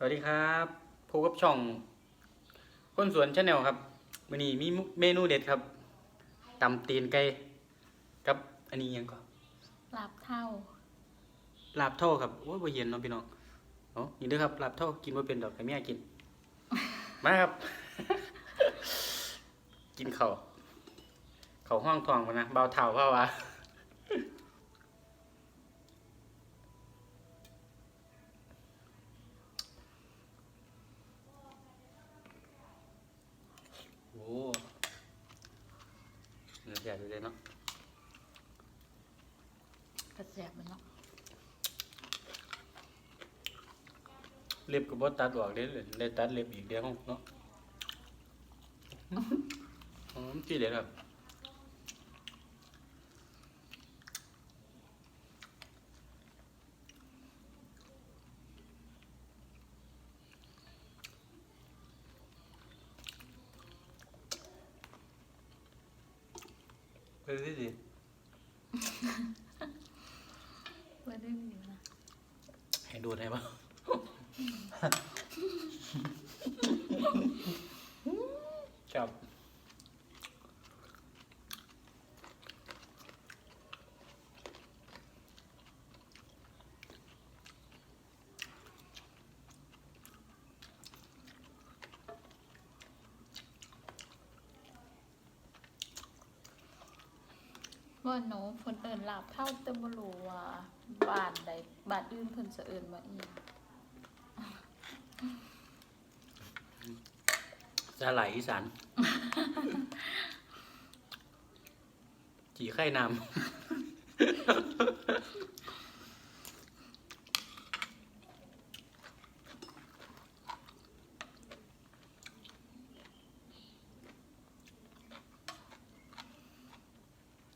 สวัสดีครับพบกับช่อง คนสวนชาแนลครับวันนี้มีเมนูเด็ดครับตำตีนไก่กับอันนี้ยังก่อนลาบเท่าลาบเท่าครับโอ้ยบ่เย็นเนาะพี่น้องเนาะนี่เด้อครับลาบเท่ากินบ่เป็นดอกแต่แม่กิน มาครับ กินข้าวข้าวห้องทองพะนะเบาเท่าเพราะว่า โอ้ เนื้อใหญ่เลยเนาะกระแสบมันเนาะเล็บก็บ่ตัดออกเด้เลยได้ตัดเล็บอีกเดียวเนาะอ๋อที่เด็ดครับ ไปสิสิเพื่อได้ดีนะให้ดูได้ปะจับ ว่าหนูเพิ่นเอิญลาบเท่าแต่บ่รู้ว่าบ้านใดบ้านอื่นเพิ่นจะเอิญว่าอีหยังสาหร่ายอีสาน จีไข่น้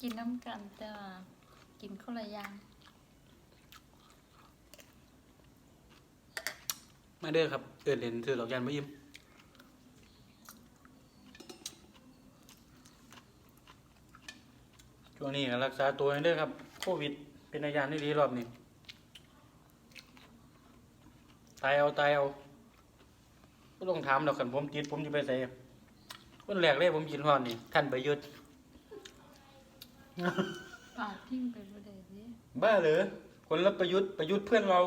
กินน้ำกันแต่ว่ากินคนละอย่าง มาเด้อครับ เอินเล่นซื้อดอกยันไม่ยิ้มช่วงนี้ก็รักษาตัวให้เด้อครับ โควิด เป็นอาการที่ดีรอบนี้ ตายเอา ตายเอาก็ต้องถามดอกกันผมติดผมจะไปใส่คนแรกเลยผมกินฮอนนี่ท่านประยุทธ์ ปากทิ้งไปบ่ได้เด้บ้าเหรอคนละประยุทธ์ประยุทธ์เพื่อนเรา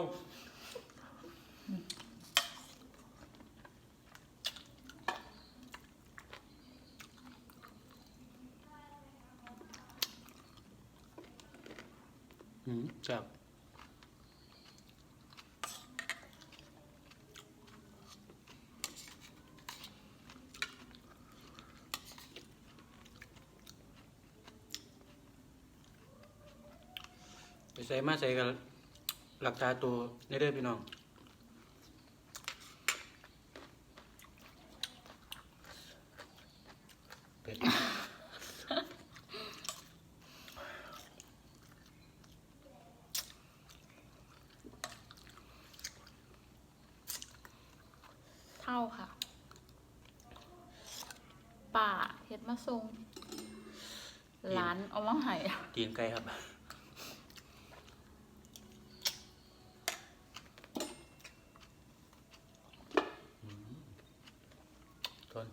อืมจับ ใส่มาใส่กันหลักตาตัวในเด้อพี่น้องเป็ดเท่าค่ะป้าเฮ็ดมาส่งหลานเอามาให้ตีนไก่ครับ ทน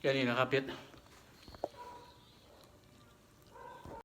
แค่นี้นะครับเพชร